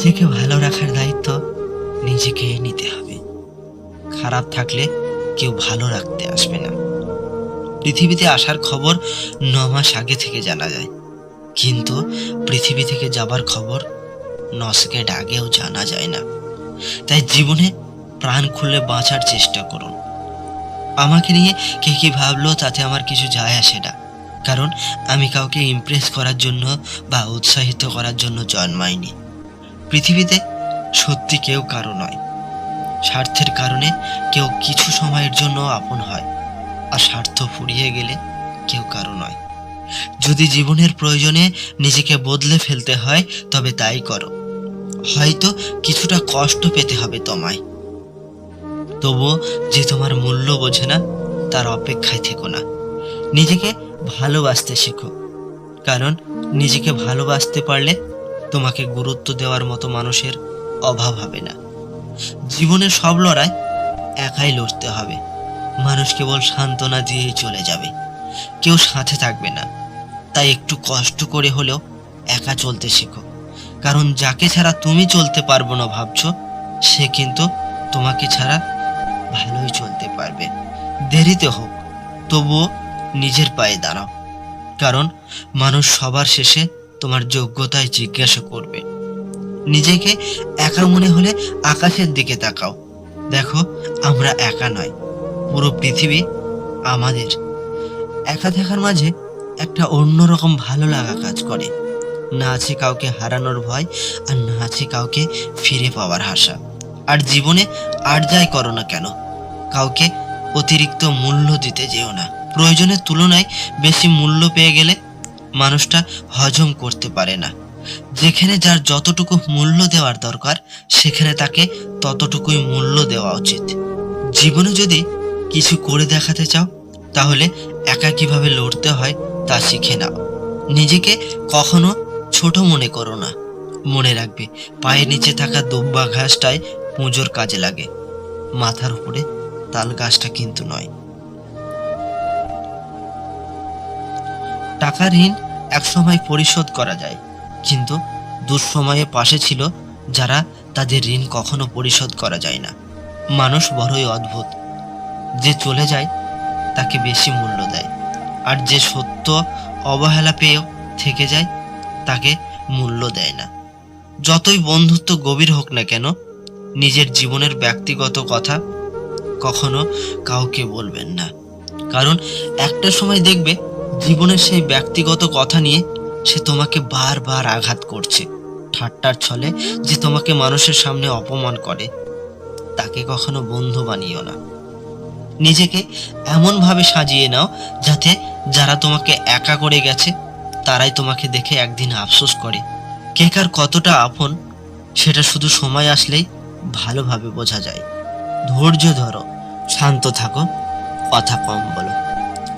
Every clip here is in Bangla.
নিজেকে ভালো রাখার দায়িত্ব নিজেকে নিতে হবে। খারাপ থাকলে কেউ ভালো রাখতে আসবে না। পৃথিবীতে আসার খবর ন মাস আগে থেকে জানা যায়। কিন্তু পৃথিবী থেকে যাবার খবর ন সেকেন্ড আগেও জানা যায় না। তাই জীবনে প্রাণ খুলে বাঁচার চেষ্টা করুন। আমাকে নিয়ে কে কি ভাবলো তাতে আমার কিছু যায় আসে না। কারণ আমি কাউকে ইমপ্রেস করার জন্য বা উৎসাহিত করার জন্য জন্মাইনি। পৃথিবীতে সত্যি কেউ কারও নয়। স্বার্থের কারণে কেউ কিছু সময়ের জন্য আপন হয়, আর স্বার্থ ফুরিয়ে গেলে কেউ কারও নয়। যদি জীবনের প্রয়োজনে নিজেকে বদলে ফেলতে হয়, তবে তাই করো। হয়তো কিছুটা কষ্ট পেতে হবে তোমায়। তবুও যে তোমার মূল্য বোঝে না, তার অপেক্ষায় থেকো না। নিজেকে ভালোবাসতে শেখো। কারণ নিজেকে ভালোবাসতে পারলে তোমাকে গুরুত্ব দেওয়ার মতো মানুষের অভাব হবে না। জীবনের সব লড়াই একাই লড়তে হবে। মানুষ কেবল সান্ত্বনা দিয়েই চলে যাবে। কেউ সাথে থাকবে না। তাই একটু কষ্ট করে হলেও একা চলতে শেখো। কারণ যাকে ছাড়া তুমি চলতে পারব না ভাবছ, সে কিন্তু তোমাকে ছাড়া ভালোই চলতে পারবে। দেরিতে হোক, তবুও নিজের পায়ে দাঁড়াও। কারণ মানুষ সবার শেষে তোমার যোগ্যতায় জিজ্ঞাসা করবে। নিজেকে একা মনে হলে আকাশের দিকে তাকাও। দেখো, আমরা একা নয়, পুরো পৃথিবী আমাদের। একা থাকার মাঝে একটা অন্যরকম ভালো লাগা কাজ করে। না আছে কাউকে হারানোর ভয়, আর না আছে কাউকে ফিরে পাওয়ার আশা। আর জীবনে আর যাই করো না কেন, কাউকে অতিরিক্ত মূল্য দিতে যেও না। প্রয়োজনের তুলনায় বেশি মূল্য পেয়ে গেলে মানুষটা হজম করতে পারে না। যেখানে যার যতটুকু মূল্য দেওয়ার দরকার, সেখানে তাকে ততটুকুই মূল্য দেওয়া উচিত। জীবনে যদি কিছু করে দেখাতে চাও, তাহলে একা কীভাবে লড়তে হয় তা শিখে নাও। নিজেকে কখনো ছোট মনে করো না। মনে রাখবে, পায়ের নিচে থাকা দুব্বা ঘাসটাই পুজোর কাজে লাগে। মাথার উপরে তাল গাছটা কিন্তু নয়। টাকা ঋণ একসময় পরিশোধ করা যায়। কিন্তু দুঃসময়ে পাশে ছিল যারা তাদের ঋণ কখনো পরিশোধ করা যায় না। মানুষ বড়ই অদ্ভুত। যে চলে যায়, তাকে বেশি মূল্য দেয়। আর যে সত্য অবহেলা পেয়েও থেকে যায়, তাকে মূল্য দেয় না। যতই বন্ধুত্ব গভীর হোক না কেন, নিজের জীবনের ব্যক্তিগত কথা কখনো কাউকে বলবেন না। কারণ একটা সময় দেখবে জীবনের সেই ব্যক্তিগত কথা নিয়ে সে তোমাকে বারবার আঘাত করছে। ঠাট্টার ছলে যে তোমাকে মানুষের সামনে অপমান করে, তাকে কখনো বন্ধু বানিও না। নিজেকে এমনভাবে সাজিয়ে নাও যাতে যারা তোমাকে একা করে গেছে, তারাই তোমাকে দেখে একদিন আফসোস করে। কে কার কতটা আপন, সেটা শুধু সময় আসলেই ভালোভাবে বোঝা যায়। ধৈর্য ধরো, শান্ত থাকো, কথা কম বলো।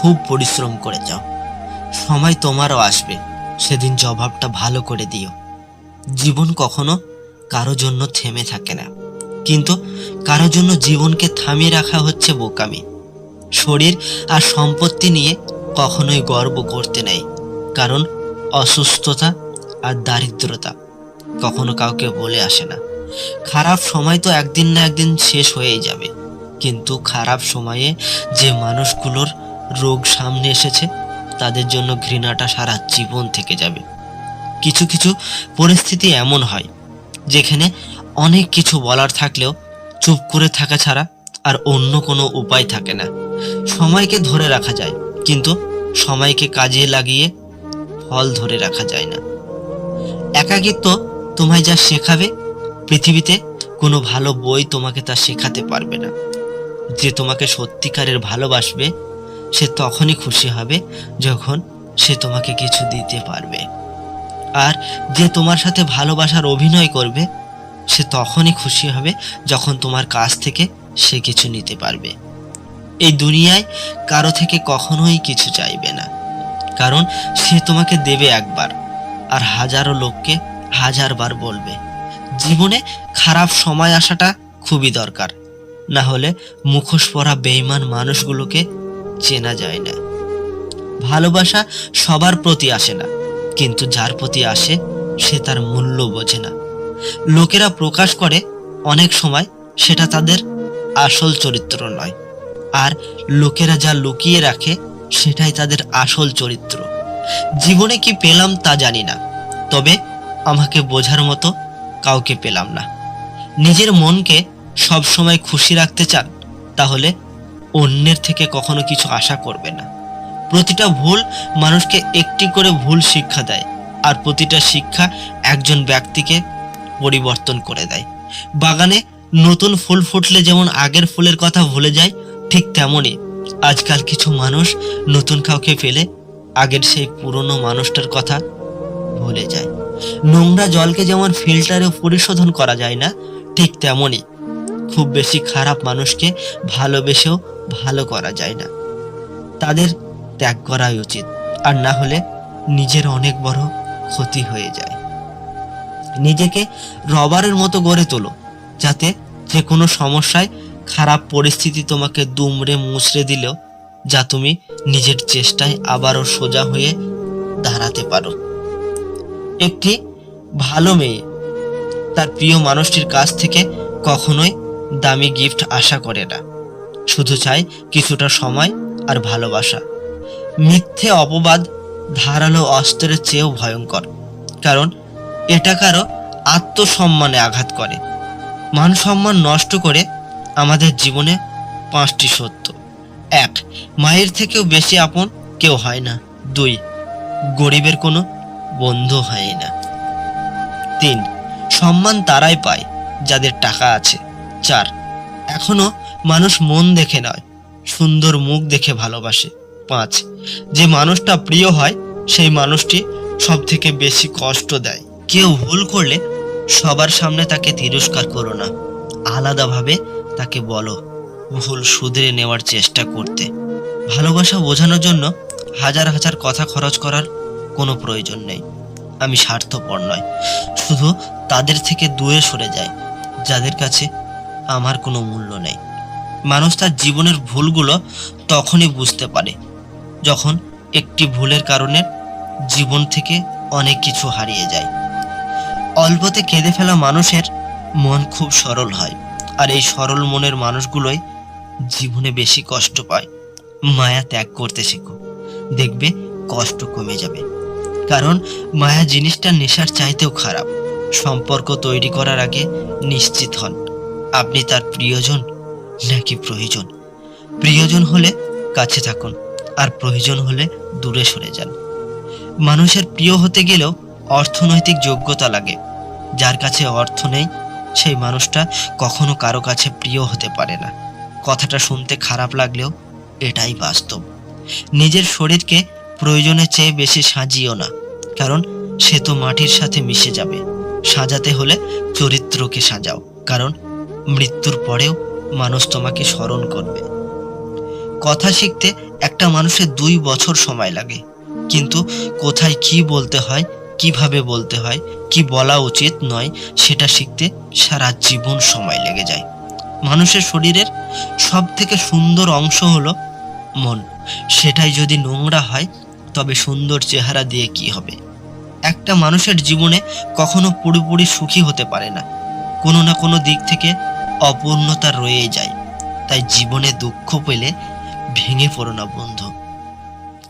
খুব পরিশ্রম করে যাও। সময় তোমারও আসবে। সেদিন জবাবটা ভালো করে দিও। জীবন কখনো কারও জন্য থেমে থাকে না। কিন্তু কারও জন্য জীবনকে থামিয়ে রাখা হচ্ছে বোকামি। শরীর আর সম্পত্তি নিয়ে কখনোই গর্ব করতে নেই। কারণ অসুস্থতা আর দারিদ্রতা কখনো কাউকে বলে আসে না। খারাপ সময় তো একদিন না একদিন শেষ হয়েই যাবে। কিন্তু খারাপ সময়ে যে মানুষগুলোর রোগ সামনে এসেছে, তাদের জন্য ঘৃণাটা সারা জীবন থেকে যাবে। কিছু কিছু পরিস্থিতি এমন হয়, যেখানে অনেক কিছু বলার থাকলেও চুপ করে থাকা ছাড়া আর অন্য কোনো উপায় থাকে না। সময়কে ধরে রাখা যায়, কিন্তু সময়কে কাজে লাগিয়ে ফল ধরে রাখা যায় না। একাকিত্ব তোমায় যা শেখাবে, পৃথিবীতে কোনো ভালো বই তোমাকে তা শেখাতে পারবে না। যে তোমাকে সত্যিকারের ভালোবাসবে সে তখনই খুশি হবে যখন সে তোমাকে কিছু দিতে পারবে। আর যে তোমার সাথে ভালোবাসার অভিনয় করবে, সে তখনই খুশি হবে যখন তোমার কাছ থেকে সে কিছু নিতে পারবে। এই দুনিয়ায় কারও থেকে কখনোই কিছু চাইবে না। কারণ সে তোমাকে দেবে একবার আর হাজারো লোককে হাজারবার বলবে, জীবনে খারাপ সময় আসাটা খুবই দরকার। না হলে মুখোশ পরা বেইমান মানুষগুলোকে চেনা যায় না। ভালোবাসা সবার প্রতি আসে না, কিন্তু যার প্রতি আসে সে তার মূল্য বোঝে না। লোকেরা প্রকাশ করে অনেক সময় সেটা তাদের আসল চরিত্র নয়, আর লোকেরা যা লুকিয়ে রাখে সেটাই তাদের আসল চরিত্র। জীবনে কি পেলাম তা জানি না, তবে আমাকে বোঝার মতো কাউকে পেলাম না। নিজের মনকে সব সময় খুশি রাখতে চান, তাহলে অন্যের থেকে কখনো কিছু আশা করবে না। প্রতিটা ভুল মানুষকে একটি করে ভুল শিক্ষা দেয় আর প্রতিটা শিক্ষা একজন ব্যক্তিকে পরিবর্তন করে দেয়। বাগানে নতুন ফুল ফুটলে যেমন আগের ফুলের কথা ভুলে যায়, ঠিক তেমনই আজকাল কিছু মানুষ নতুন কাউকে পেলে আগের সেই পুরনো মানুষটার কথা ভুলে যায়। নোংরা জলকে যেমন ফিল্টারে পরিশোধন করা যায় না, ঠিক তেমনই খুব বেশি খারাপ মানুষকে ভালোবেসেও ভালো করা যায় না। তাদের ত্যাগ করাই উচিত, আর না হলে নিজের অনেক বড় ক্ষতি হয়ে যায়। নিজেকে রবারের মতো গড়ে তোলো, যাতে যে কোনো সমস্যায় খারাপ পরিস্থিতি তোমাকে দুমড়ে মুচড়ে দিলেও যা তুমি নিজের চেষ্টায় আবারও সোজা হয়ে দাঁড়াতে পারো। একটি ভালো মেয়ে তার প্রিয় মানুষটির কাছ থেকে কখনোই দামি গিফট আশা করে না। শুধু চায় কিছুটা সময় আর ভালোবাসা। মিথ্যে অপবাদ ধারালো অস্ত্রের চেয়েও ভয়ঙ্কর। কারণ এটা কারও আত্মসম্মানে আঘাত করে। মান সম্মান নষ্ট করে আমাদের জীবনে পাঁচটি সত্য। এক, মায়ের থেকেও বেশি আপন কেউ হয় না। দুই, গরিবের কোনো বন্ধু হয় না। তিন, সম্মান তারাই পায় যাদের টাকা আছে। চার। এখনও মানুষ মন দেখে নয়, সুন্দর মুখ দেখে ভালোবাসে। পাঁচ, যে মানুষটা প্রিয় হয়, সেই মানুষটি সব থেকে বেশি কষ্ট দেয়। কেউ ভুল করলে সবার সামনে তাকে তিরস্কার করো না। আলাদাভাবে তাকে বলো, ভুল শুধরে নেওয়ার চেষ্টা করতে। ভালোবাসা বোঝানোর জন্য হাজার হাজার কথা খরচ করার কোনো প্রয়োজন নেই। আমি স্বার্থপর নয়, শুধু তাদের থেকে দূরে সরে যায় যাদের কাছে আমার কোনো মূল্য নেই। মানুষ তার জীবনের ভুলগুলো তখনই বুঝতে পারে, যখন একটি ভুলের কারণে জীবন থেকে অনেক কিছু হারিয়ে যায়। অল্পতে কেঁদে ফেলা মানুষের মন খুব সরল হয়, আর এই সরল মনের মানুষগুলোই জীবনে বেশি কষ্ট পায়। মায়া ত্যাগ করতে শেখো, দেখবে কষ্ট কমে যাবে। কারণ মায়া জিনিসটা নেশার চাইতেও খারাপ, সম্পর্ক তৈরি করার আগে নিশ্চিত হন। আপনি তার প্রিয়জন নাকি প্রয়োজন? প্রিয়জন হলে কাছে থাকুন, আর প্রয়োজন হলে দূরে সরে যান। মানুষের প্রিয় হতে গেলেও অর্থনৈতিক যোগ্যতা লাগে। যার কাছে অর্থ নেই, সেই মানুষটা কখনো কারও কাছে প্রিয় হতে পারে না। কথাটা শুনতে খারাপ লাগলেও এটাই বাস্তব। নিজের শরীরকে প্রয়োজনের চেয়ে বেশি সাজিও না, কারণ সে তো মাটির সাথে মিশে যাবে। সাজাতে হলে চরিত্রকে সাজাও, কারণ মৃত্যুর পরেও মানুষ তোমাকে স্মরণ করবে। কথা শিখতে একটা মানুষের দুই বছর সময় লাগে। কিন্তু কোথায় কি বলতে হয়, কীভাবে বলতে হয়, কি বলা উচিত নয়, সেটা শিখতে সারা জীবন সময় লেগে যায়। মানুষের শরীরের সব থেকে সুন্দর অংশ হলো মন। সেটাই যদি নোংরা হয়, তবে সুন্দর চেহারা দিয়ে কি হবে? একটা মানুষের জীবনে কখনো পুরোপুরি সুখী হতে পারে না। কোনো না কোনো দিক থেকে অপূর্ণতা রয়ে যায়। তাই জীবনে দুঃখ পেলে ভেঙে পড়ো না, বন্ধু।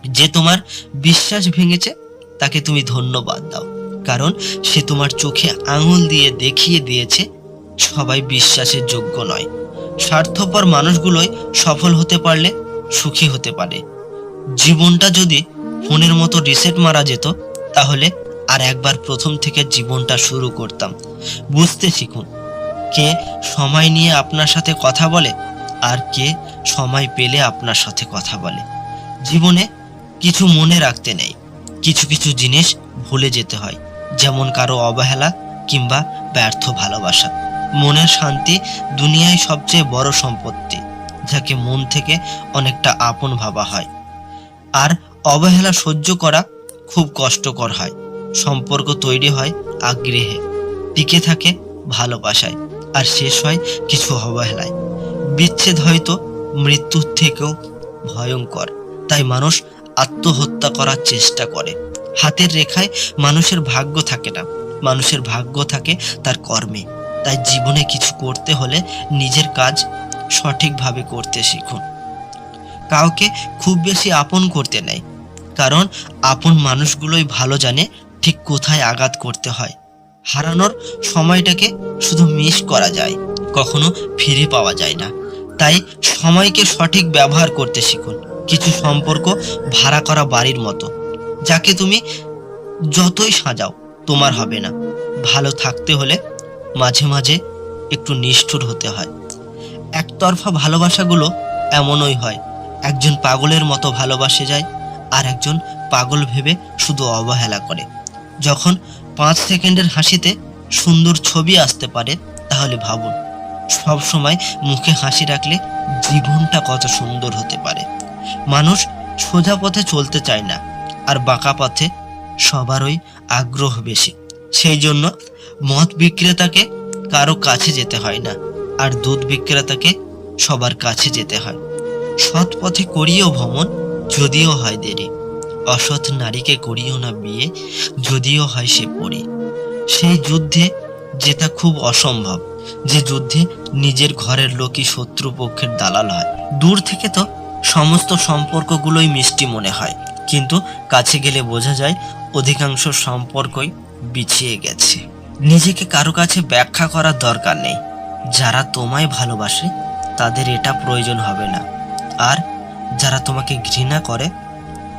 যে তোমার বিশ্বাস ভেঙেছে, তাকে তুমি ধন্যবাদ দাও। কারণ সে তোমার চোখে আঙুল দিয়ে দেখিয়ে দিয়েছে, সবাই বিশ্বাসের যোগ্য নয়। স্বার্থপর মানুষগুলোই সফল হতে পারলে সুখী হতে পারে। জীবনটা যদি ফোনের মতো রিসেট মারা যেত, তাহলে আর একবার প্রথম থেকে জীবনটা শুরু করতাম। বুঝতে শিখুন কে সময় নিয়ে আপনার সাথে কথা বলে আর কে সময় পেলে আপনার সাথে কথা বলে। জীবনে কিছু মনে রাখতে নেই। কিছু কিছু জিনিস ভুলে যেতে হয়, যেমন কারও অবহেলা কিংবা ব্যর্থ ভালোবাসা। মনের শান্তি দুনিয়ায় সবচেয়ে বড় সম্পত্তি, যাকে মন থেকে অনেকটা আপন ভাবা হয়। আর অবহেলা সহ্য করা খুব কষ্টকর হয়। সম্পর্ক তৈরি হয় আগ্রহে, টিকে থাকে ভালোবাসায়। আর শেষ হয় কিছু অবহেলায়। বিচ্ছেদ হয়তো মৃত্যুর থেকেও ভয়ঙ্কর, তাই মানুষ আত্মহত্যা করার চেষ্টা করে। হাতের রেখায় মানুষের ভাগ্য থাকে না, মানুষের ভাগ্য থাকে তার কর্মে। তাই জীবনে কিছু করতে হলে নিজের কাজ সঠিকভাবে করতে শিখুন। কাউকে খুব বেশি আপন করতে নেই, কারণ আপন মানুষগুলোই ভালো জানে ঠিক কোথায় আঘাত করতে হয়। হারানোর সময়টাকে শুধু মিস করা যায়, কখনো ফিরে পাওয়া যায় না। তাই সময়কে সঠিক ব্যবহার করতে শিখুন। কিছু সম্পর্ক ভাড়া করা বাড়ির মতো, যাকে তুমি যতই সাজাও, তোমার হবে না। ভালো থাকতে হলে মাঝে মাঝে একটু নিষ্ঠুর হতে হয়। একতরফা ভালোবাসাগুলো এমনই হয়, একজন পাগলের মতো ভালোবাসে যায় আর একজন পাগল ভেবে শুধু অবহেলা করে। যখন পাঁচ সেকেন্ডের হাসিতে সুন্দর ছবি আসতে পারে, তাহলে ভাবুন, সব সময় মুখে হাসি রাখলে জীবনটা কত সুন্দর হতে পারে। মানুষ সোজা পথে চলতে চায় না, আর বাঁকা পথে সবারই আগ্রহ বেশি। সেই জন্য মদ বিক্রেতাকে কারও কাছে যেতে হয় না, আর দুধ বিক্রেতাকে সবার কাছে যেতে হয়। সৎ পথে করিও ভ্রমণ, যদিও হয় দেরি। অসৎ নারীকে করিও না বিয়ে, যদিও হয় সে পড়ি সেই যুদ্ধে জেতা খুব অসম্ভব, যে যুদ্ধে নিজের ঘরের লোকই শত্রু পক্ষের দালাল হয়। দূর থেকে তো সমস্ত সম্পর্কগুলোই মিষ্টি মনে হয়, কিন্তু কাছে গেলে বোঝা যায় অধিকাংশ সম্পর্কই বিছিয়ে গেছে। নিজেকে কারও কাছে ব্যাখ্যা করার দরকার নেই। যারা তোমায় ভালোবাসে, তাদের এটা প্রয়োজন হবে না। আর যারা তোমাকে ঘৃণা করে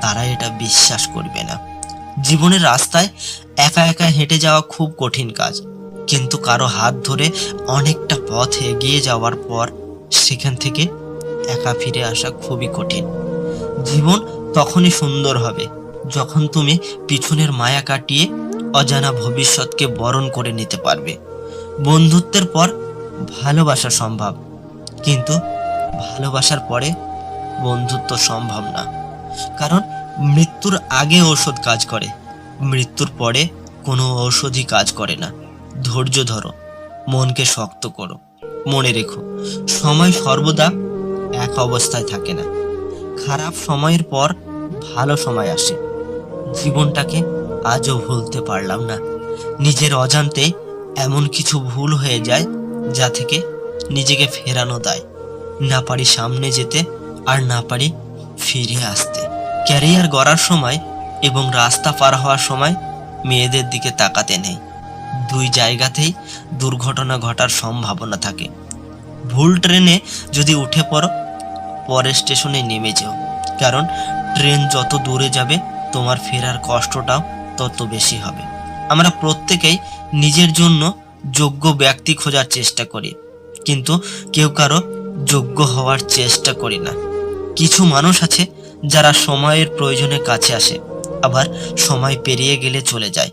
তারা এটা বিশ্বাস করবে না। জীবনের রাস্তায় একা একা হেঁটে যাওয়া খুব কঠিন কাজ। কিন্তু কারও হাত ধরে অনেকটা পথ এগিয়ে যাওয়ার পর সেখান থেকে একা ফিরে আসা খুবই কঠিন। জীবন তখনই সুন্দর হবে যখন তুমি পিছনের মায়া কাটিয়ে অজানা ভবিষ্যৎকে বরণ করে নিতে পারবে। বন্ধুত্বের পর ভালোবাসা সম্ভব, কিন্তু ভালোবাসার পরে বন্ধুত্ব সম্ভব না। কারণ মৃত্যুর আগে ঔষধ কাজ করে। মৃত্যুর পরে কোনো ঔষধই কাজ করে না। ধৈর্য ধরো, মনকে শক্ত করো। মনে রেখো, সময় সর্বদা এক অবস্থায় থাকে না। খারাপ সময়ের পর ভালো সময় আসে। জীবনটাকে আজও ভুলতে পারলাম না। নিজের অজান্তে এমন কিছু ভুল হয়ে যায় যা থেকে নিজেকে ফেরানো দেয়। না পারি সামনে যেতে আর না পারি ফিরে আসতে। ক্যারিয়ার গড়ার সময় এবং রাস্তা পার হওয়ার সময় মেয়েদের দিকে তাকাতে নেই। দুই জায়গাতেই দুর্ঘটনা ঘটার সম্ভাবনা থাকে। ভুল ট্রেনে যদি উঠে পড়ো, পরের স্টেশনে নেমে যেও। কারণ ট্রেন যত দূরে যাবে, তোমার ফেরার কষ্টটাও তত বেশি হবে। আমরা প্রত্যেকেই নিজের জন্য যোগ্য ব্যক্তি খোঁজার চেষ্টা করি। কিন্তু কেউ কারও যোগ্য হওয়ার চেষ্টা করি না। কিছু মানুষ আছে যারা সময়ের প্রয়োজনে কাছে আসে আবার সময় পেরিয়ে গেলে চলে যায়।